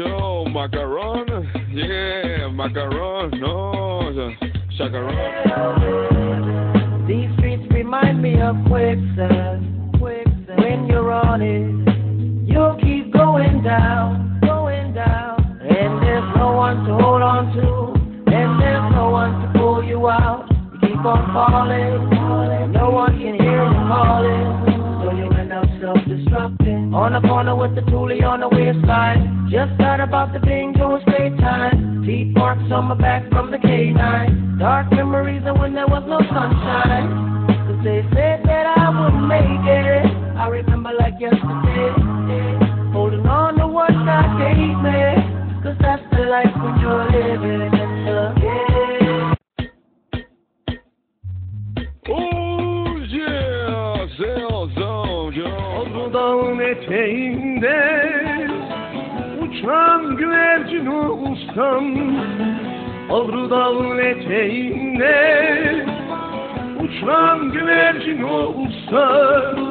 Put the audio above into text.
Joe, macaron, yeah, macaron, no, chacaron. These streets remind me of quicksand. quicksand. When you're on it, you'll keep going down, going down. And there's no one to hold on to, and there's no one to pull you out. You keep on falling, falling. no one can hear you calling. Self-destructing. On the corner with the toolie on the waistline. Just got about the thing going straight time. Teeth marks on my back from the K9. Dark memories of when there was no sunshine. Cause they said dağın eteğinde uçan güvercin olsam Avru dağın eteğinde uçan güvercin olsam